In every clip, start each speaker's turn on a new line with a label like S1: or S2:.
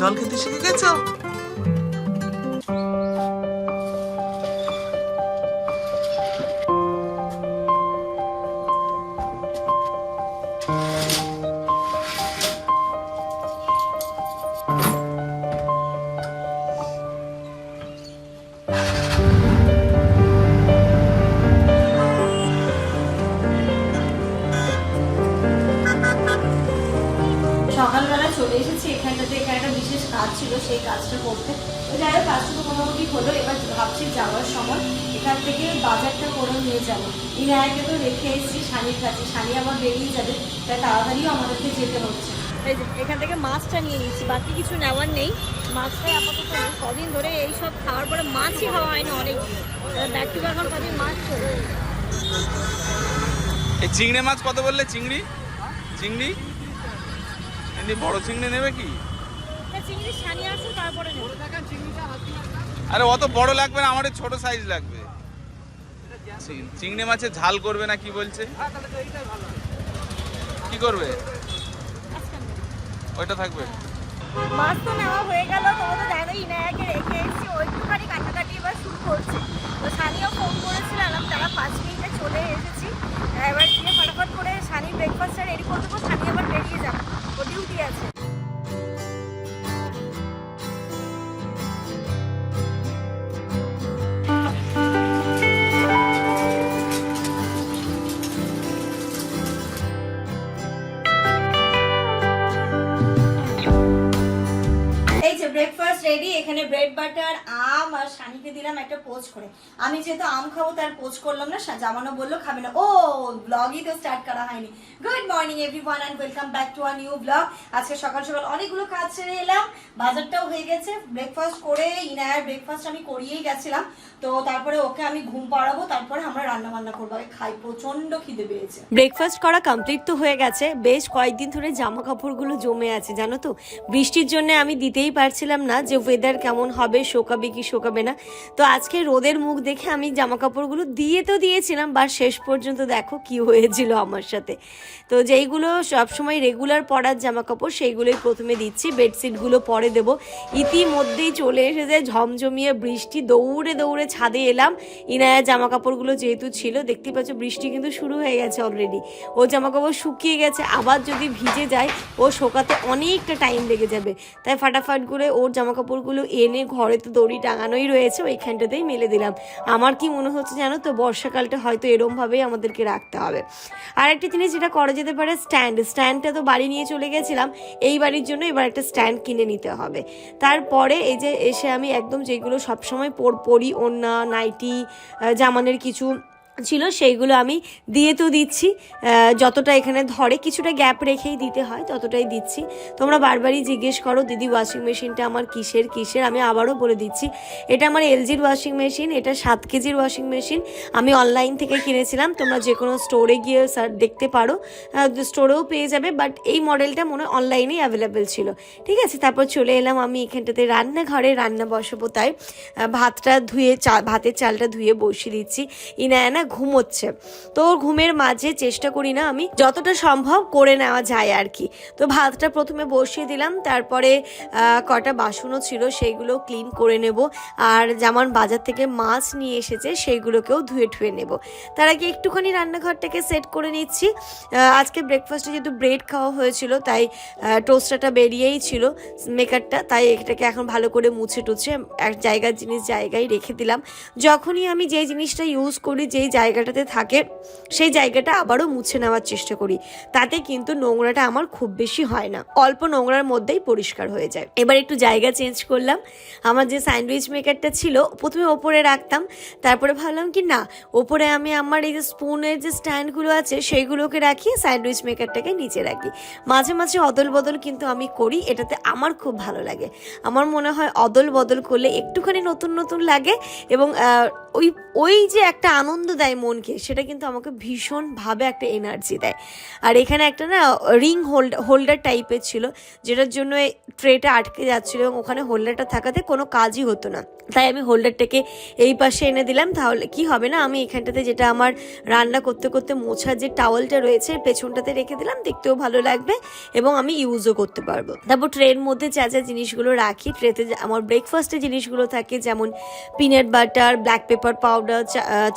S1: জল খেতে শিখে গেছো?
S2: চলে এসেছি। এখানটাতে এখানে একটা বিশেষ কাজ ছিল, সেই কাজটা করতে। যাই হোক কাজটুকু মোটামুটি হলো। এবার ভাবছি যাওয়ার সময় এখান থেকে বাজারটা করে নিয়ে যাব। ইনায়াকে তো রেখে এসেছি শানির কাছে। শানি আবার বেরিয়ে যাবে, তাই তাড়াতাড়িও আমাদেরকে যেতে হচ্ছে। এখান থেকে মাছটা নিয়ে নিচ্ছি, বাকি কিছু নেওয়ার নেই। মাছটাই আপাতত কদিন ধরে এই সব খাওয়ার পরে মাছই খাওয়া হয় না অনেক ব্যাক টু এখন কদিন মাছ চলে
S1: চিংড়ি মাছ কত বললে? চিংড়ি? চিংড়ি? এমনি বড় চিংড়ি নেবে কি?
S2: চিংড়ি
S1: আরে অত বড় লাগবে না আমার ছোট সাইজ লাগবে। চিংড়ি মাছের ঝাল করবে না কি বলছে? কি করবে? ওইটা থাকবে।
S2: মাছ তো নেওয়া হয়ে গেল ইনায়াকে রেখে এসেছি কাটাকাটি এবার শুরু করছে। তো সানিও ফোন করেছিলাম তারা পাঁচ মিনিটে চলে এসেছি। এবার গিয়ে ফটাফট করে সানি ব্রেকফাস্টটা রেডি করে দেবো সানি আবার বেরিয়ে যাবে। ও আছে। ব্রেকফাস্ট রেডি এখানে ব্রেড বাটার আম আর শানিকে দিলাম একটা পোচ করে। আমি যেহেতু আম খাব, তার পোচ করলাম না জামানো বলল, খাবে না। ও ব্লগই তো স্টার্ট করা হয়নি। Good morning everyone and welcome back to a new blog আজকে সকাল সকাল অনেকগুলো কাজ ছেড়ে এলাম, বাজারটাও হয়ে গেছে। ব্রেকফাস্ট করে ইনায়ার ব্রেকফাস্ট আমি করিয়েই গেছিলাম। তো তারপরে ওকে আমি ঘুম পাড়াবো, তারপরে আমরা রান্না বান্না করব খাই প্রচণ্ড খিদে পেয়েছে।
S3: ব্রেকফাস্ট করা কমপ্লিট তো হয়ে গেছে। বেশ কয়েকদিন ধরে জামা কাপড়গুলো জমে আছে, জানো তো? বৃষ্টির জন্য আমি দিতেই পারছিলাম না যে ওয়েদার কেমন হবে, শোকাবে কি শোকাবে না। তো আজকে রোদের মুখ দেখে আমি জামা কাপড়গুলো দিয়ে তো দিয়েছিলাম, বা শেষ পর্যন্ত দেখো কি হয়েছিল আমার সাথে। তো যেইগুলো সবসময় রেগুলার পরার জামা কাপড় সেইগুলোই প্রথমে দিচ্ছি। বেডশিটগুলো পরে দেবো। ইতিমধ্যেই চলে এসেছে ঝমঝমিয়ে বৃষ্টি, দৌড়ে দৌড়ে ছাদে এলাম। ইনায়া জামা কাপড়গুলো যেহেতু ছিল, দেখতে পাচ্ছ বৃষ্টি কিন্তু শুরু হয়ে গেছে অলরেডি ও জামা কাপড় শুকিয়ে গেছে, আবার যদি ভিজে যায়, ও শোকাতে অনেকটা টাইম লেগে যাবে। তাই ফাটাফাট করে ওর জামা কাপড়গুলো এনে ঘরে তো দড়ি টাঙানোই রয়েছে, ওইখানটাতেই মেলে দিলাম। আমার কি মনে হচ্ছে জানো তো, বর্ষাকালটা হয়তো এরমভাবেই আমাদেরকে রাখতে হবে। আর একটা জিনিস যেটা করা যেতে পারে, স্ট্যান্ড। স্ট্যান্ডটা তো বাড়ি নিয়ে চলে গেছিলাম, এই বাড়ির জন্য এবার একটা স্ট্যান্ড কিনে নিতে হবে। তারপরে এই যে এসে আমি একদম যেগুলো সবসময় পর- ওড়না, নাইটি জামানের কিছু ছিল, সেইগুলো আমি দিয়ে তো দিচ্ছি। যতটা এখানে ধরে, কিছুটা গ্যাপ রেখেই দিতে হয়, ততটাই দিচ্ছি। তোমরা বারবারই জিজ্ঞেস করো, দিদি ওয়াশিং মেশিনটা আমার কিসের কিসের? আমি আবারও বলে দিচ্ছি, এটা আমার এলজির ওয়াশিং মেশিন এটা সাত কেজির ওয়াশিং মেশিন আমি অনলাইন থেকে কিনেছিলাম, তোমরা যে কোনো স্টোরে গিয়ে স্যার দেখতে পারো। স্টোরেও পেয়ে যাবে বাট এই মডেলটা মনে হয় অনলাইনেই অ্যাভেলেবেল ছিল। ঠিক আছে, তারপর চলে এলাম আমি এখানটাতে রান্নাঘরে রান্না বসাবো তাই। ভাতটা ধুয়ে চা, ভাতের চালটা ধুয়ে বসিয়ে দিচ্ছি। ইনায়া না ঘুমোচ্ছে। তো ওর ঘুমের মাঝে চেষ্টা করি না আমি, যতটা সম্ভব করে নেওয়া যায় আর কি। তো ভাতটা প্রথমে বসিয়ে দিলাম, তারপরে কটা বাসনও ছিল সেইগুলো ক্লিন করে নেব। আর যেমন বাজার থেকে মাছ নিয়ে এসেছে, সেইগুলোকেও ধুয়ে ঠুয়ে নেব। তার আগে একটুখানি রান্নাঘরটাকে সেট করে নিচ্ছি। আজকে ব্রেকফাস্টে যেহেতু ব্রেড খাওয়া হয়েছিল, তাই টোস্টারটা বেরিয়েই ছিল মেকারটা তাই এটাকে এখন ভালো করে মুছে টুছে এক জায়গার জিনিস জায়গায় রেখে দিলাম। যখনই আমি যেই জিনিসটা ইউজ করি, যেই জায়গাটাতে থাকে, সেই জায়গাটা আবারও মুছে নেওয়ার চেষ্টা করি। তাতে কিন্তু নোংরাটা আমার খুব বেশি হয় না। অল্প নোংরার মধ্যেই পরিষ্কার হয়ে যায়। এবার একটু জায়গা চেঞ্জ করলাম। আমার যে স্যান্ডউইচ মেকারটা ছিল, প্রথমে ওপরে রাখতাম। তারপরে ভাবলাম কি, না, ওপরে আমি আমার এই যে স্পুনের যে স্ট্যান্ডগুলো আছে, সেইগুলোকে রাখি, স্যান্ডউইচ মেকারটাকে নিচে রাখি। মাঝে মাঝে অদল বদল কিন্তু আমি করি, এটাতে আমার খুব ভালো লাগে। আমার মনে হয় অদল বদল করলে একটুখানি নতুন নতুন লাগে এবং ওই ওই যে একটা আনন্দ দেয় মনকে, সেটা কিন্তু আমাকে ভীষণভাবে একটা এনার্জি দেয়। আর এখানে একটা না রিং হোল্ড হোল্ডার টাইপের ছিল, যেটার জন্য ট্রেটা আটকে যাচ্ছিল এবং ওখানে হোল্ডারটা থাকাতে কোনো কাজই হতো না। তাই আমি হোল্ডারটাকে এই পাশে এনে দিলাম। তাহলে কি হবে না? আমি এখানটাতে যেটা আমার রান্না করতে করতে মোছার যে টাওয়ালটা রয়েছে, পেছনটাতে রেখে দিলাম, দেখতেও ভালো লাগবে এবং আমি ইউজও করতে পারব। তারপর ট্রের মধ্যে যা যা জিনিসগুলো রাখি ট্রেতে আমার ব্রেকফাস্টে জিনিসগুলো থাকে, যেমন peanut butter black pepper powder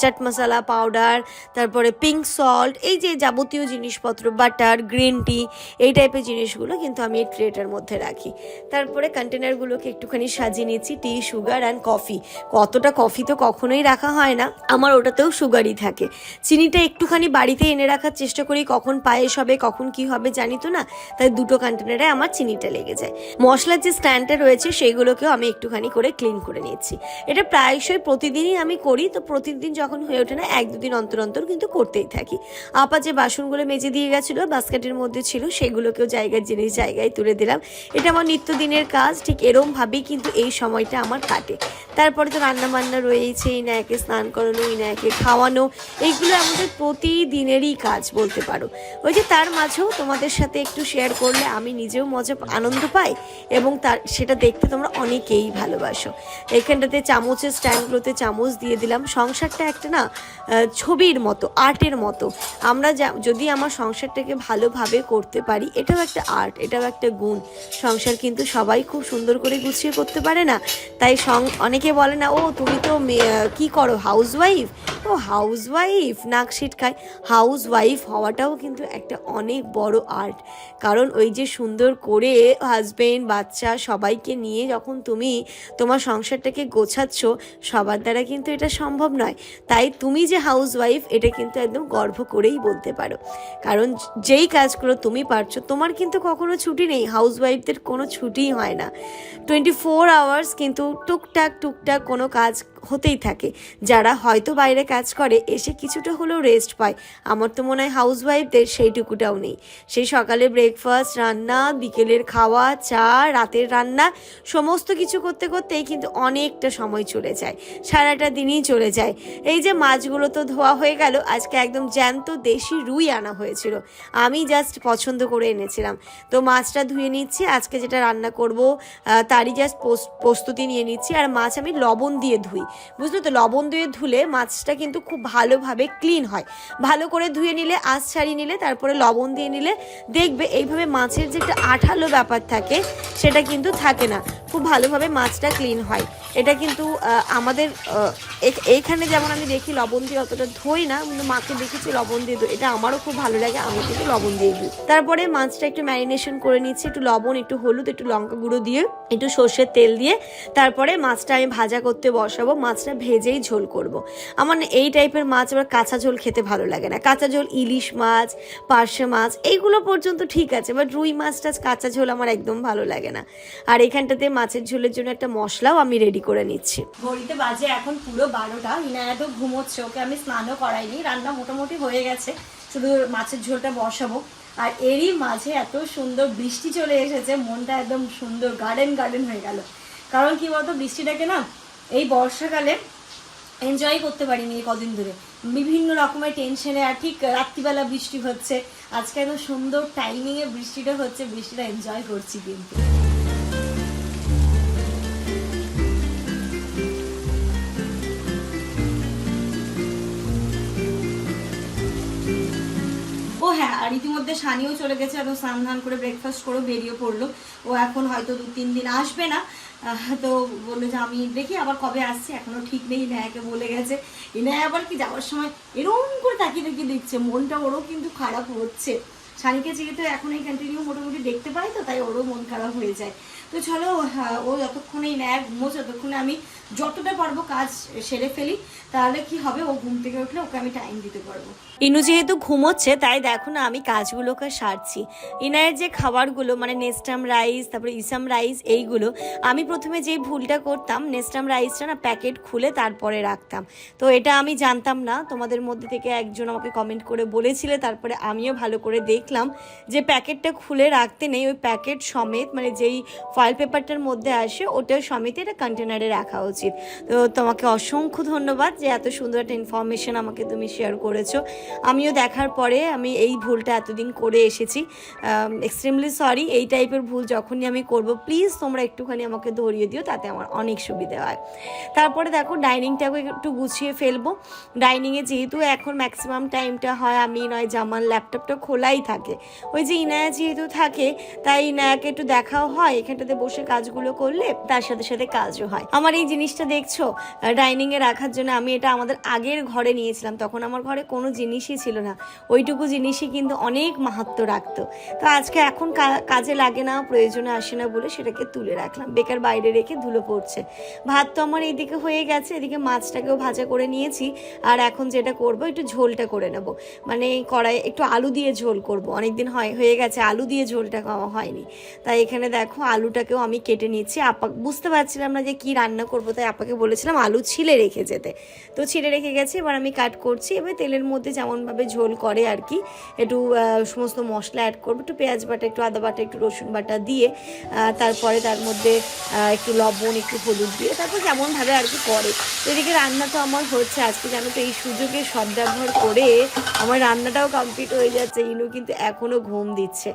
S3: chaat masala powder তারপরে পিঙ্ক সল্ট এই যে যাবতীয় জিনিসপত্র বাটার গ্রিন টি এই টাইপের জিনিসগুলো কিন্তু আমি এই ট্রেটার মধ্যে রাখি। তারপরে কন্টেনারগুলোকে একটুখানি সাজিয়ে নিচ্ছি টি সুগার অ্যান্ড কফি। কতটা কফি তো কখনোই রাখা হয় না। আমার ওটাতেও সুগারই থাকে। চিনিটা একটুখানি বাড়িতে এনে রাখার চেষ্টা করি, কখন পায়েস হবে কখন কি হবে, জানি তো না। তাই দুটো কন্টেনারে আমার চিনিটা লেগে যায়। মশলার যে স্ট্যান্ডটা রয়েছে, সেইগুলোকেও আমি একটুখানি করে ক্লিন করে নিচ্ছি এটা প্রায়শই প্রতিদিনই আমি করি, তো প্রতিদিন যখন হয়ে ওঠে না, এক দুদিন অন্তর অন্তর কিন্তু করতেই থাকি। আপা যে বাসনগুলো মেজে দিয়ে গেছিল, বাস্কেটের মধ্যে ছিল, সেগুলোকেও জায়গার জিনিস জায়গায় তুলে দিলাম। এটা আমার নিত্যদিনের কাজ, ঠিক এরমভাবেই কিন্তু এই সময়টা আমার কাটে। তারপরে তো রান্না বান্না রয়েছে ইনায়াকে স্নান করানো এই ইনায়াকে খাওয়ানো এইগুলো আমাদের প্রতিদিনেরই কাজ বলতে পারো। ওই যে তার মাঝেও তোমাদের সাথে একটু শেয়ার করলে আমি নিজেও মজা আনন্দ পাই এবং তার, সেটা দেখতে তোমরা অনেকেই ভালোবাসো। এখানটাতে চামচের স্ট্যান্ডগুলোতে চামচ দিয়ে দিলাম। সংসারটা একটা না ছবির মতো, আর্টের মতো। আমরা যদি আমার সংসারটাকে ভালোভাবে করতে পারি, এটাও একটা আর্ট, এটাও একটা গুণ। সংসার কিন্তু সবাই খুব সুন্দর করে গুছিয়ে করতে পারে না। তাই সং অনেকে বলে না, ও, তুমি তো কি করো হাউস ওয়াইফ ও হাউস ওয়াইফ নাক ছিটকায়। হাউস ওয়াইফ হওয়াটাও কিন্তু একটা অনেক বড় আর্ট কারণ ওই যে সুন্দর করে হাজবেন্ড বাচ্চা সবাইকে নিয়ে যখন তুমি তোমার সংসারটাকে গোছাচ্ছ, সবার দ্বারা কিন্তু এটা সম্ভব নয়। তাই তুমি যে হাউস ওয়াইফ এটা কিন্তু একদম গর্ব করেই বলতে পারো। কারণ যেই কাজগুলো তুমি পারছ, তোমার কিন্তু কখনো ছুটি নেই। হাউস ওয়াইফদের কোনো ছুটিই হয় না। টোয়েন্টি ফোর আওয়ার্স কিন্তু টুকটাক টুকটাক কোনো কাজ হতেই থাকে। যারা হয়তো বাইরে কাজ করে, এসে কিছুটা হলেও রেস্ট পায়। আমার তো মনে হয় হাউস ওয়াইফদের সেইটুকুটাও নেই। সেই সকালে ব্রেকফাস্ট রান্না, বিকেলের খাওয়া, চা, রাতের রান্না, সমস্ত কিছু করতে করতেই কিন্তু অনেকটা সময় চলে যায়। সারাটা দিনই চলে যায়। এই যে মাছগুলো তো ধোয়া হয়ে গেল, আজকে একদম জ্যান্ত দেশি রুই আনা হয়েছিল। আমি জাস্ট পছন্দ করে এনেছিলাম। তো মাছটা ধুয়ে নিচ্ছি, আজকে যেটা রান্না করব তারই জাস্ট প্রস্তুতি নিয়ে নিচ্ছি। আর মাছ আমি লবণ দিয়ে ধুই। বুঝলো তো, লবণ দিয়ে ধুলে মাছটা কিন্তু খুব ভালোভাবে ক্লিন হয়। ভালো করে ধুয়ে নিলে আঁশ ছাড়িয়ে নিলে, তারপরে লবণ দিয়ে নিলে দেখবে এইভাবে মাছের যে একটা আঠালো ব্যাপার থাকে, সেটা কিন্তু থাকে না। খুব ভালোভাবে মাছটা ক্লিন হয়। এটা কিন্তু আমাদের এইখানে যেমন আমি দেখি লবণ দিয়ে অতটা ধুই না, কিন্তু মাকে দেখেছি লবণ দিয়ে ধুই এটা আমারও খুব ভালো লাগে, আমি কিন্তু লবণ দিয়ে ধুই। তারপরে মাছটা একটু ম্যারিনেশন করে নিচ্ছি, একটু লবণ, একটু হলুদ, একটু লঙ্কা গুঁড়ো দিয়ে, একটু সর্ষের তেল দিয়ে। তারপরে মাছটা আমি ভাজা করতে বসাবো মাছটা ভেজেই ঝোল করব। আমার এই টাইপের মাছ আবার কাঁচা ঝোল খেতে ভালো লাগে না। কাঁচা ঝোল ইলিশ মাছ, পার্শে মাছ, এইগুলো পর্যন্ত ঠিক আছে বাট রুই মাছটা কাঁচা ঝোল আমার একদম ভালো লাগে না। আর এখানটাতে মাছের ঝোলের জন্য একটা মশলাও আমি রেডি করে নিচ্ছি।
S2: ঘড়িতে বাজে এখন পুরো বারোটা, ইনায়া তো ঘুমোচ্ছে, ওকে আমি স্নানও করাইনি, রান্না মোটামুটি হয়ে গেছে, শুধু মাছের ঝোলটা বসাবো। আর এরই মাঝে এত সুন্দর বৃষ্টি চলে এসেছে, মনটা একদম সুন্দর গার্ডেন গার্ডেন হয়ে গেল। কারণ কি বলতো, বৃষ্টিটাকে না এই বর্ষাকালে এনজয় করতে পারিনি এই কদিন ধরে। বিভিন্ন রকমের টেনশনে আর ঠিক রাত্রিবেলা বৃষ্টি হচ্ছে। আজকে এত সুন্দর টাইমিংয়ে বৃষ্টিটা হচ্ছে, বৃষ্টিটা এনজয় করছি কিন্তু। ও হ্যাঁ আর ইতিমধ্যে সানিও চলে গেছে একদম স্নান ধান করে ব্রেকফাস্ট করে বেরিয়ে পড়ল। ও এখন হয়তো দু তিন দিন আসবে না। তো বলল যে আমি দেখি আবার কবে আসছে, এখনও ঠিক নেই ইনায়াকে বলে গেছে। ইনায়া আবার কি যাওয়ার সময় এরকম করে তাকিয়ে তাকিয়ে দেখছে, মনটা ওরও কিন্তু খারাপ হচ্ছে। শানিকে যেহেতু এখন এই কন্টিনিউ মোটামুটি দেখতে পাই তো, তাই ওরও মন খারাপ হয়ে যায়। তো চলো হ্যাঁ, ও যতক্ষণে নেয় ঘুমো ততক্ষণে আমি যতটা পারব কাজ সেরে ফেলি। তাহলে কি হবে? ও ঘুম থেকে উঠলে ওকে আমি টাইম দিতে পারব।
S3: ইনু যেহেতু ঘুমোচ্ছে তাই দেখো না আমি কাজগুলোকে সারছি। ইনায়ের যে খাবারগুলো মানে নেস্টাম রাইস তারপরে ইসাম রাইস এইগুলো আমি প্রথমে যে ভুলটা করতাম নেস্টাম রাইসটা না প্যাকেট খুলে তারপরে রাখতাম। তো এটা আমি জানতাম না তোমাদের মধ্যে থেকে একজন আমাকে কমেন্ট করে বলেছিলে তারপরে আমিও ভালো করে দেখলাম যে প্যাকেটটা খুলে রাখতে নেই ওই প্যাকেট সমেত মানে যেই ফয়েল পেপারটার মধ্যে আসে, ওটাও সমেত এটা কন্টেনারে রাখা উচিত। তো তোমাকে অসংখ্য ধন্যবাদ যে এত সুন্দর একটা ইনফরমেশন আমাকে তুমি শেয়ার করেছ। আমিও দেখার পরে আমি এই ভুলটা এতদিন করে এসেছি। এক্সট্রিমলি সরি এই টাইপের ভুল যখনই আমি করব প্লিজ তোমরা একটুখানি আমাকে ধরিয়ে দিও, তাতে আমার অনেক সুবিধা হয়। তারপরে দেখো ডাইনিংটাকে একটু গুছিয়ে ফেলব। ডাইনিংয়ে যেহেতু এখন ম্যাক্সিমাম টাইমটা হয়, আমি নয়, জামার ল্যাপটপটা খোলাই থাকে। ওই যে ইনায়া যেহেতু থাকে, তাই ইনায়াকে একটু দেখাও হয় এখানটাতে বসে কাজগুলো করলে তার সাথে সাথে কাজও হয়। আমার এই জিনিসটা দেখছ ডাইনিংয়ে রাখার জন্য আমি এটা আমাদের আগের ঘরে নিয়েছিলাম, তখন আমার ঘরে কোনো জিনিসই ছিল না। ওইটুকু জিনিসই কিন্তু অনেক মাহাত্ম রাখতো। তো আজকে এখন কাজে লাগে না, প্রয়োজনে আসে না বলে সেটাকে তুলে রাখলাম। বেকার বাইরে রেখে ধুলো পড়ছে। ভাত তো আমার এইদিকে হয়ে গেছে, এদিকে মাছটাকেও ভাজা করে নিয়েছি। আর এখন যেটা করব, একটু ঝোলটা করে নেব। মানে কড়াই, একটু আলু দিয়ে ঝোল করব। অনেকদিন হয়, হয়ে গেছে, আলু দিয়ে ঝোলটা খাওয়া হয়নি। তাই এখানে দেখো আলুটাকেও আমি কেটে নিচ্ছি আপা, বুঝতে পারছিলাম না যে কি রান্না করব, তাই আপাকে বলেছিলাম আলু ছিলে রেখে যেতে। তো ছিলে রেখে গেছে, এবার আমি কাট করছি। এবার তেলের মধ্যে যেমনভাবে ঝোল করে আর কি, একটু সমস্ত মশলা অ্যাড করব, একটু পেঁয়াজ বাটা, একটু আদা বাটা, একটু রসুন বাটা দিয়ে তারপরে তার মধ্যে একটু লবণ, একটু হলুদ দিয়ে, তারপর যেমনভাবে আর কি করে। এদিকে রান্না তো আমার হচ্ছে, আজকে জানো তো এই সুযোগে সদ্ব্যবহার করে আমার রান্নাটাও কমপ্লিট হয়ে যাচ্ছে। ইনু কিন্তু এখনও ঘুম দিচ্ছে।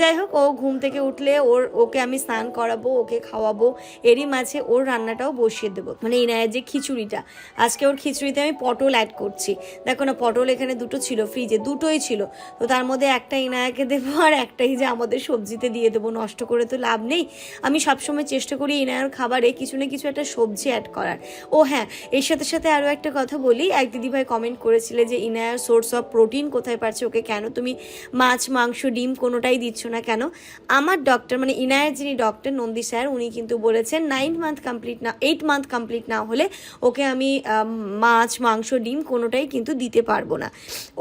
S3: যাই হোক, ও ঘুম থেকে উঠলে ওর, ওকে আমি স্নান করাবো, ওকে খাওয়াবো, এরই মাঝে ওর রান্নাটাও বসিয়ে দেবো। মানে ইনায়ের যে খিচুড়িটা, আজকে ওর খিচুড়িতে আমি পটল অ্যাড করছি। দেখো না, পটল এখানে দুটো ছিল ফ্রিজে দুটোই ছিল, তো তার মধ্যে একটা ইনায়াকে দেবো আর একটাই যে আমাদের সবজিতে দিয়ে দেবো, নষ্ট করে তো লাভ নেই। আমি সবসময় চেষ্টা করি ইনায়ার খাবারে কিছু না কিছু একটা সবজি অ্যাড করার। ও হ্যাঁ এর সাথে সাথে আরও একটা কথা বলি, এক দিদিভাই কমেন্ট করেছিলে যে ইনায়ার সোর্স অফ প্রোটিন কোথায় পাচ্ছে, ওকে কেন তুমি মাছ, মাংস, ডিম কোনোটাই দিচ্ছ না কেন? আমার ডক্টর মানে ইনায়ের যিনি ডক্টর নন্দী স্যার, উনি কিন্তু বলেছেন নাইন মান্থ কমপ্লিট না এইট মান্থ কমপ্লিট না হলে ওকে আমি মাছ, মাংস, ডিম কোনোটাই কিন্তু দিতে পারব না।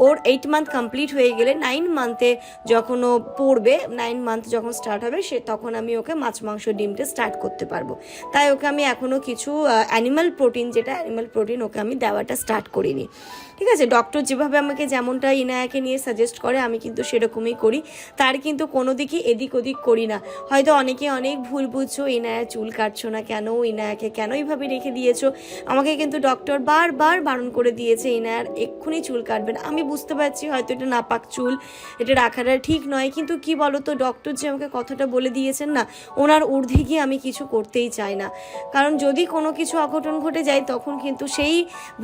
S3: ওর এইট মান্থ কমপ্লিট হয়ে গেলে নাইন মান্থে যখন ও পড়বে নাইন মান্থ যখন স্টার্ট হবে, সে তখন আমি ওকে মাছ, মাংস, ডিমটা স্টার্ট করতে পারব। তাই ওকে আমি এখনও কিছু অ্যানিমাল প্রোটিন যেটা অ্যানিমাল প্রোটিন ওকে আমি দেওয়াটা স্টার্ট করিনি। ঠিক আছে? ডক্টর যেভাবে আমাকে যেমনটা ইনায়াকে নিয়ে সাজেস্ট করে, আমি কিন্তু সেরকমই করি। তার কিন্তু কোনো দিকই এদিক ওদিক করি না। হয়তো অনেকে, অনেক ভুল বুঝছ, ইনায়া চুল কাটছো না কেন, ইনায়াকে কেন এইভাবে রেখে দিয়েছ? আমাকে কিন্তু ডক্টর বারবার বারণ করে দিয়েছে, ইনায়ার এক্ষুনি চুল কাটবেন। আমি বুঝতে পারছি হয়তো এটা নাপাক চুল, এটা রাখাটা ঠিক নয়, কিন্তু কি বলো তো ডক্টর যে আমাকে কথাটা বলে দিয়েছেন না, ওনার ঊর্ধ্বে গিয়ে আমি কিছু করতেই চাই না। কারণ যদি কোনো কিছু অঘটন ঘটে যায়, তখন কিন্তু সেই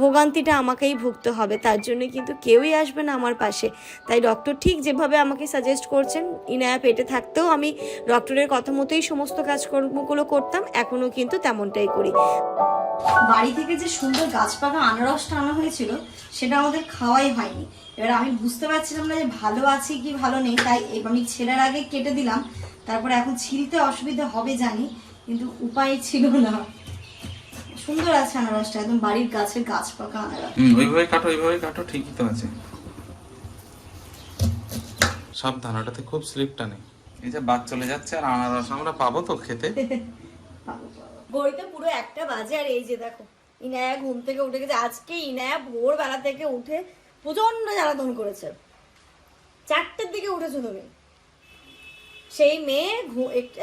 S3: ভোগান্তিটা আমাকেই ভুগতে হবে, তার জন্য কিন্তু কেউই আসবে না আমার পাশে। তাই ডক্টর ঠিক যেভাবে আমাকে সাজেস্ট করছেন, ইনায়া পেটে থাকতেও আমি ডক্টরের কথা মতোই সমস্ত কাজকর্মগুলো করতাম এখনও কিন্তু তেমনটাই করি।
S2: বাড়ি থেকে যে সুন্দর গাছ পাকা আনারসটা আনা হয়েছিল সেটা আমাদের খাওয়াই হয়নি। এবার আমি বুঝতে পারছিলাম না যে ভালো আছে কি ভালো নেই তাই আমি ছেঁড়ার আগে কেটে দিলাম। তারপরে এখন ছিলতে অসুবিধা হবে জানি কিন্তু উপায় ছিল না। সুন্দর আছে আনারসটা একদম বাড়ির গাছের গাছ পাকা আনারস
S1: ওইভাবে কাটো ওইভাবে কাটো ঠিকই তো আছে। সাবধান ওটাতে খুব স্লিপ টানে এই যে বাদ চলে যাচ্ছে আর আনারস আমরা পাবো তো খেতে।
S2: ঘড়িতে পুরো একটা বাজে আর এই যে দেখো ইনায়া ঘুম থেকে উঠে গেছে। আজকে ইনায়া ভোরবেলা থেকে উঠে প্রচণ্ড জ্বালাতন করেছে। চারটের দিকে উঠেছো তুমি। সেই মেয়ে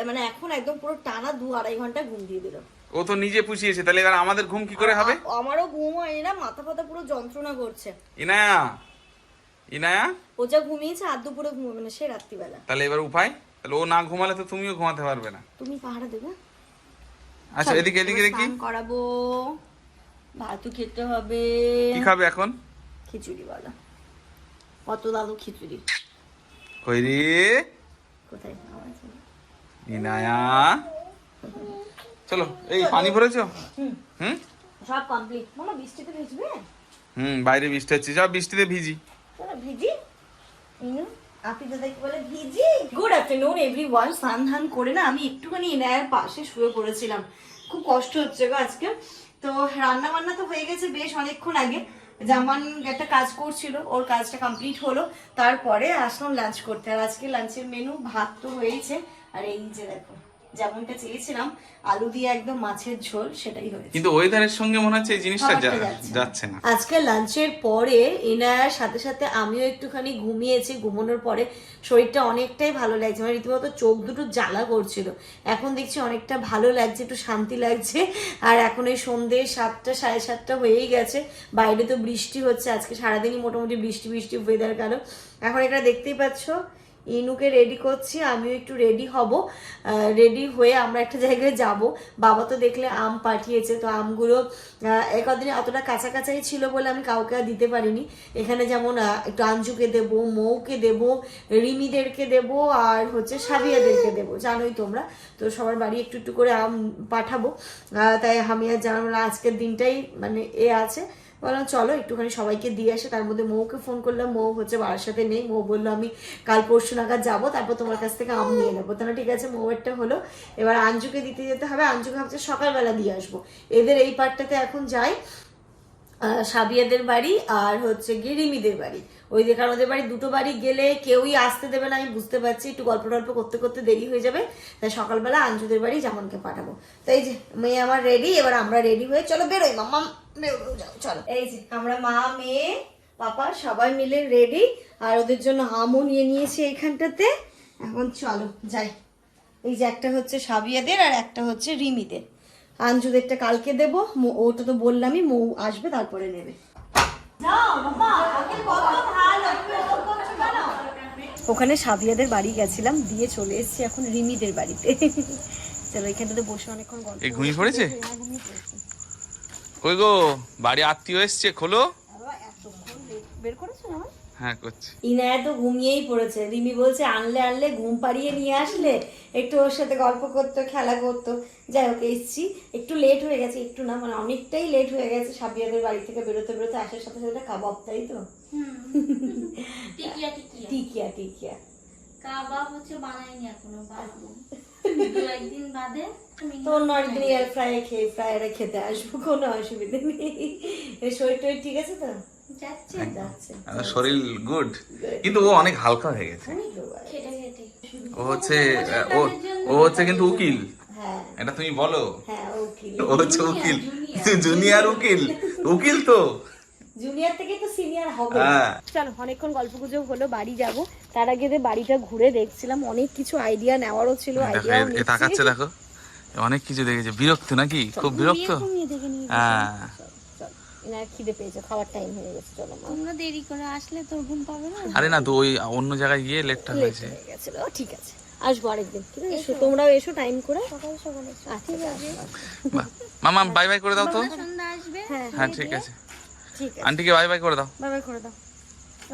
S2: মানে এখন একদম পুরো টানা দু আড়াই ঘণ্টা ঘুম দিয়ে দিল।
S1: ও তো নিজে পুষিয়েছে তাহলে এবার আমাদের ঘুম কি করে হবে?
S2: আমারও ঘুম হয় না মাথা ফাতা পুরো যন্ত্রণা করছে।
S1: ইনায়া ইনায়া?
S2: ও যা ঘুমিয়েছে আর দুপুরে ঘুমাবে না সে রাত্রিবেলা।
S1: তাহলে এবার উপায়? তাহলে ও না ঘুমালে তো তুমিও ঘুমাতে পারবে না।
S2: তুমি পাহাড়া দেবে?
S1: আচ্ছা এদিকে এদিকে দেখি।
S2: করাবো। ভাতও খেতে হবে।
S1: কি খাবে এখন?
S2: খিচুড়ি বলা। কত দাদু খিচুড়ি।
S1: কই রে
S2: কোথায়?
S1: ইনায়া। চলো এই পানি ভরেছো?
S2: হুম।
S1: হুম?
S2: সব কমপ্লিট মামা বৃষ্টিতে ভিজবে?
S1: হুম বাইরে বৃষ্টি হচ্ছে। সব বৃষ্টিতে ভিজি।
S2: চলো ভিজি। ইনু? আপনি দাদাকে বলে, ভিজি? গুড আফটারনুন এভরিওয়ান স্নান ধান করে না, আমি একটুখানি এনায়ের পাশে শুয়ে পড়েছিলাম। খুব কষ্ট হচ্ছে গো আজকে। তো রান্না বান্না তো হয়ে গেছে বেশ অনেকক্ষণ আগে। জামান একটা কাজ করছিল, ওর কাজটা কমপ্লিট হলো। তারপরে আসলাম লাঞ্চ করতে। আর আজকে লাঞ্চের মেনু ভাত তো হয়েছে আর এই যে দেখো যেমনটা চেয়েছিলাম আলু দিয়ে একদম মাছের ঝোল সেটাই হয়েছে।
S1: কিন্তু ওয়েদারের সঙ্গে মনে হচ্ছে এই জিনিসটা
S2: যাচ্ছে না।
S3: আজকে লাঞ্চের পরে এনার সাথে সাথে আমিও একটুখানি ঘুমিয়েছি ঘুমানোর পরে শরীরটা অনেকটাই ভালো লাগছে। মানে রীতিমতো চোখ দুটো জ্বালা করছিল। এখন দেখছি অনেকটা ভালো লাগছে একটু শান্তি লাগছে। আর এখন এই সন্ধে সাতটা সাড়ে সাতটা হয়েই গেছে। বাইরে তো বৃষ্টি হচ্ছে আজকে সারাদিনই মোটামুটি বৃষ্টি বৃষ্টি ওয়েদার কারণ এখন এটা দেখতেই পাচ্ছ ইনুকে রেডি করছি আমিও একটু রেডি হব। রেডি হয়ে আমরা একটা জায়গায় যাব। বাবা তো দেখলে আম পাঠিয়েছে তো আমগুলো আহ, এ অতটা কাছাকাছাই ছিল বলে আমি কাউকে আর দিতে পারিনি। এখানে যেমন একটু আঞ্জুকে দেব মৌকে দেব রিমিদেরকে দেব আর হচ্ছে সাবিয়াদেরকে দেব। জানোই তোমরা। তো সবার বাড়ি একটু একটু করে আম পাঠাবো। তাই আমি আর জানাব আজকের দিনটাই মানে এ আছে। বললাম, চলো, একটুখানি সবাইকে দিয়ে আসে। তার মধ্যে মৌকে ফোন করলাম। মৌ হচ্ছে বাবার সাথে নেই। মৌ বলল, আমি কাল পরশু নাগাদ যাব, তারপর তোমার কাছ থেকে আম নিয়ে নেব। তাহলে ঠিক আছে, মৌয়েরটা হলো, এবার আঞ্জুকে দিতে যেতে হবে। আঞ্জুকে ভাবছে সকালবেলা দিয়ে আসব। এদের এই পার্টটাতে এখন যাই সাবিয়াদের বাড়ি আর হচ্ছে গিয়ে রিমিদের বাড়ি। ওই কারণ ওদের বাড়ি দুটো বাড়ি গেলে কেউই আসতে দেবে না, আমি বুঝতে পারছি। একটু গল্প টল্প করতে করতে দেরি হয়ে যাবে, তাই সকালবেলা আঞ্জুদের বাড়ি যেমনকে পাঠাবো। তাই যে, মেয়ে আমার রেডি এবার আমরা রেডি হয়ে চলো বেরোই। মাম্মা চলো। এই যে আমরা মা মেয়ে পাপা সবাই মিলে রেডি আর ওদের জন্য আমও নিয়ে নিয়েছি এইখানটাতে। এখন চলো যাই। এই যে একটা হচ্ছে সাবিয়াদের আর একটা হচ্ছে রিমিদের। আঞ্জুদেরটা কালকে দেবো। ওটা তো বললামই মৌ আসবে তারপরে নেবে। ওখানে সাবিয়াদের বাড়ি গেছিলাম দিয়ে চলে এসেছি এখন রিমিদের বাড়িতে। চলো এখানটাতে বসে অনেকক্ষণ গল্প
S1: ঘুমিয়ে পড়েছে?
S2: হ্যাঁ, ঘুমিয়ে পড়েছে।
S1: কই গো বাড়ি আত্মীয় এসছে খোলো।
S2: বাবা, এতক্ষণ বের- বের করেছ না আমার?
S1: হ্যাঁ করছি।
S2: ইনায়া তো ঘুমিয়েই পড়েছে। রিমি বলছে আনলে আনলে ঘুম পাড়িয়ে নিয়ে আসলে একটু ওর সাথে গল্প করতো খেলা করতো। যাই হোক এসছি। একটু লেট হয়ে গেছে একটু না মানে অনেকটাই লেট হয়ে গেছে। সাবিয়াদের বাড়ি থেকে বেরোতে বেরোতে আসার সাথে সাথে কাবাব তাই তো?
S4: টিকিয়া টিকিয়া।
S2: টিকিয়া টিকিয়া।
S4: কাবাব হচ্ছে বানাইনি এখনও বানাবো। দু একদিন বাদে? তুমি
S2: তো অন্য একদিন এয়ার ফ্রাই খেয়ে ফ্রাইরে খেতে আসব কোনো অসুবিধা নেই। শরীর টরীর ঠিক আছে তো?
S4: যাচ্ছে।
S2: যাচ্ছে।
S1: আর শরীর গুড কিন্তু ও অনেক হালকা হয়ে গেছে। ও হচ্ছে ও ও হচ্ছে কিন্তু উকিল।
S2: হ্যাঁ।
S1: এটা তুমি বলো?
S2: হ্যাঁ
S1: ও হচ্ছে উকিল। জুনিয়র উকিল। উকিল তো।
S2: জুনিয়র থেকে তো সিনিয়র হবে।
S1: হ্যাঁ।
S3: চলো অনেকক্ষণ গল্প গুজব হলো বাড়ি যাব। তার আগে যে বাড়িটা ঘুরে দেখছিলাম অনেক কিছু আইডিয়া নেওয়ারও ছিল
S1: এ তাকাচ্ছে দেখো। অনেক কিছু দেখেছে। বিরক্ত নাকি? খুব বিরক্ত? হ্যাঁ।
S3: এনার খিদে পেয়েছে খাবার টাইম হয়ে গেছে চলো মা।
S4: তোমরা দেরি করে আসলে তোর ঘুম পাবে না?
S1: আরে না তো ওই অন্য জায়গায় গিয়ে লেটটা হয়েছে।
S3: হয়ে গেছিল। ও ঠিক আছে। আসব আরেকদিন ঠিক আছে? এসো। তোমরাও এসো টাইম করে।
S4: সকাল সকাল
S3: আচ্ছা ঠিক আছে।
S1: মামা বাই বাই করে দাও তো।
S4: সন্ধ্যা আসবে।
S3: হ্যাঁ।
S1: হ্যাঁ ঠিক আছে।
S3: ঠিক আছে।
S1: আন্টিকে বাই বাই করে দাও।
S3: বাই বাই করে দাও।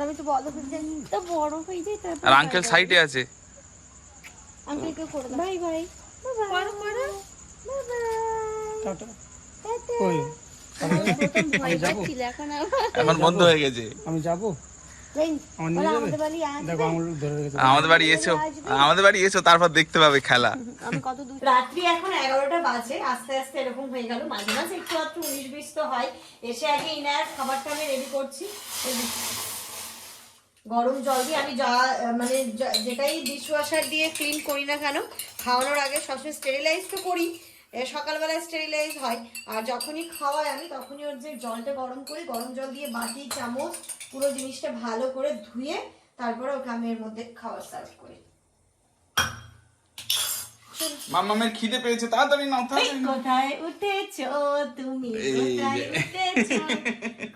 S3: আমি তো বড় হয়ে যাই
S4: তো বড় হয়ে যাই তারপর
S1: আর আঙ্কেল সাইডে আছে।
S3: আঙ্কেলকে করে দাও। বাই বাই
S4: করো করো। ভয় পাচ্ছিল এখন আবার
S1: এখন বন্ধ হয়ে গেছে।
S5: আমি যাব?
S3: আমাদের বাড়ি
S1: এসো আমাদের বাড়ি এসো তারপর দেখতে পাবে খেলা।
S3: আমি কত দূর
S2: রাত্রি এখন এগারোটা বাজে আস্তে আস্তে এরকম হয়ে গেল। মাঝে মাঝে একটু একটু উনিশ বিশ তো হয়। এসে আগে ইনার খাবারটা আমি রেডি করছি। গরম জল দিয়ে আমি যা মানে যেটাই ডিশওয়াশার দিয়ে ক্লিন করি না কেন খাওয়ানোর আগে সবসময় স্টেরিলাইজ তো করি। এ, সকালবেলায় স্টেরিলাইজ হয়। আর যখনই খাওয়াই আমি তখনই ওর যে জলটা গরম করি গরম জল দিয়ে বাটি চামচ পুরো জিনিসটা ভালো করে ধুয়ে তারপরে ওকে আমি এর মধ্যে খাবার সার্ভ করি।
S1: মামামের খিদে পেয়েছে তাড়াতাড়ি নাও
S2: কোথায় উঠেছো তুমি? কোথায় উঠেছো?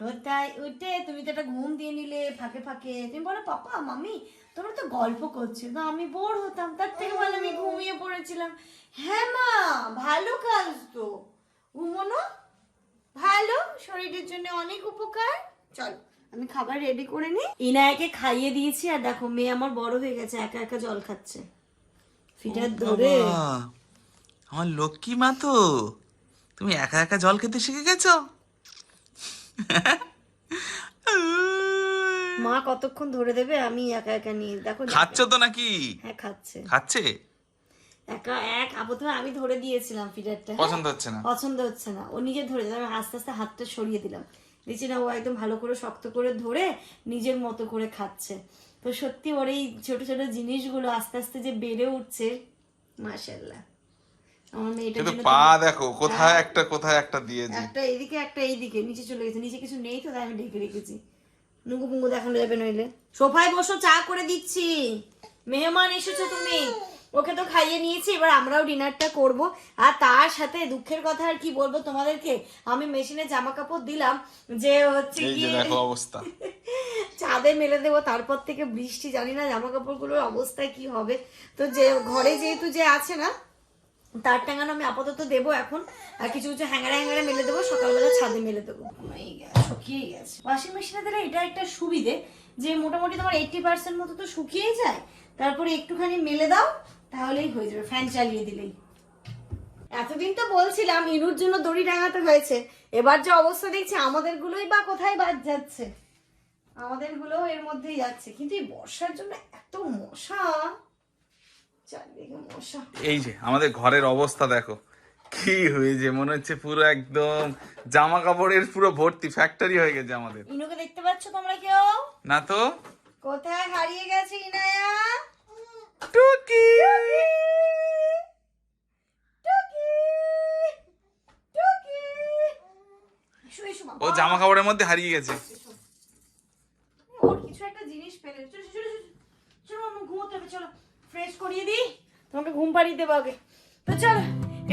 S2: কোথায় উঠে? তুমি তো একটা ঘুম দিয়ে নিলে ফাঁকে ফাঁকে। তুমি বলো পাপা মামি তোমরা তো গল্প করছ। না আমি বোর হতাম তার থেকে বলে আমি ঘুমিয়ে পড়েছিলাম। হ্যাঁ মা ভালো কাজ তো। ঘুমোনো? ভালো? শরীরের জন্য অনেক উপকার। চলো আমি খাবার রেডি করে নিই। ইনায়াকে খাইয়ে দিয়েছি আর দেখো মেয়ে আমার বড় হয়ে গেছে একা একা জল খাচ্ছে। ফিটার ধরে।
S1: আমার লক্ষ্মী মা তো। তুমি একা একা জল খেতে শিখে গেছো?
S2: মা কতক্ষণ ধরে দেবে? আমি একা একা নিয়ে দেখো
S1: খাচ্ছ তো নাকি?
S2: হ্যাঁ খাচ্ছে।
S1: খাচ্ছে?
S2: একা এক প্রথমে আমি ধরে দিয়েছিলাম ফিডারটা
S1: পছন্দ হচ্ছে না।
S2: পছন্দ হচ্ছে না। ও নিজে ধরে আমি আস্তে আস্তে হাতটা সরিয়ে দিলাম। দেখছি না ও একদম ভালো করে শক্ত করে ধরে নিজের মতো করে খাচ্ছে। তো সত্যি ওর এই ছোট ছোট জিনিসগুলো আস্তে আস্তে যে বেড়ে উঠছে মাশাল্লাহ
S3: আমার
S1: কিন্তু পা দেখো কোথায় একটা কোথায় একটা দিয়েছে।
S3: একটা এইদিকে একটা এইদিকে নিচে চলে গেছে। নিচে কিছু নেই তো তাই আমি ঢেকে রেখেছি। নুঙ্গু পুঙ্গু দেখানো যাবে নইলে। সোফায় বসো চা করে দিচ্ছি। মেহমান এসেছ তুমি। ওকে তো খাইয়ে নিয়েছি এবার আমরাও ডিনারটা করব। আর তার সাথে দুঃখের কথা আর কি বলব তোমাদেরকে? আমি মেশিনে জামা কাপড় দিলাম যে হচ্ছে কি
S1: দেখো অবস্থা।
S3: চাঁদে মেলে দেবো তারপর থেকে বৃষ্টি জানি না জামা কাপড়গুলোর অবস্থা কি হবে। তো যে ঘরে যেহেতু যে আছে না তার টাঙানো আমি আপাতত দেবো এখন। আর কিছু কিছু হ্যাঙ্গারে হ্যাঙ্গারে মেলে দেবো সকালবেলা ছাদে মেলে দেবো। শুকিয়ে গেছে। ওয়াশিং মেশিনে দিলে এটা একটা সুবিধে যে মোটামুটি তোমার এইটটি পার্সেন্ট মতো তো শুকিয়েই যায়। তারপরে একটুখানি মেলে দাও তাহলেই হয়ে যাবে ফ্যান চালিয়ে দিলেই। এতদিন তো বলছিলাম ইনুর জন্য দড়ি টাঙাতে হয়েছে। এবার যে অবস্থা দেখছি আমাদের গুলোই বা কোথায় বাদ যাচ্ছে? আমাদেরগুলো এর মধ্যেই যাচ্ছে। কিন্তু এই বর্ষার জন্য এত মশা।
S1: এই যে আমাদের ঘরের অবস্থা দেখো। কি হয়েছে মনে হচ্ছে পুরো একদম জামা কাপড়ের পুরো ভর্তি ফ্যাক্টরি হয়ে গেছে আমাদের।
S2: ইনুকে দেখতে পাচ্ছ তোমরা কেউ?
S1: না তো?
S2: কোথায় হারিয়ে গেছে ইনায়া?
S1: টুকি ও জামা কাপড়ের মধ্যে হারিয়ে গেছে।
S2: ওর কিছু একটা জিনিস পেলে চলো চলো চলো চলো ঘুমোতে হবে চলো ফ্রেশ করিয়ে দিই তোমাকে ঘুম পাড়িয়ে দেবো আগে। তো চলো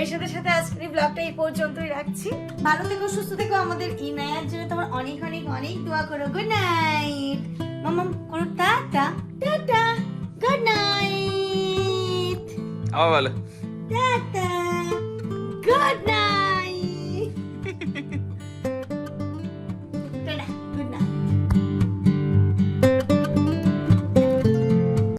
S2: এর সাথে সাথে আজকের এই ব্লগটা এই পর্যন্তই রাখছি। ভালো থেকো সুস্থ থেকো আমাদের ইনায়ার জন্য তোমার অনেক অনেক অনেক দোয়া করো। গুড নাইট মামাম করো টাটা টাটা গুড নাইট
S1: আবার বলো
S2: টাটা গুড নাইট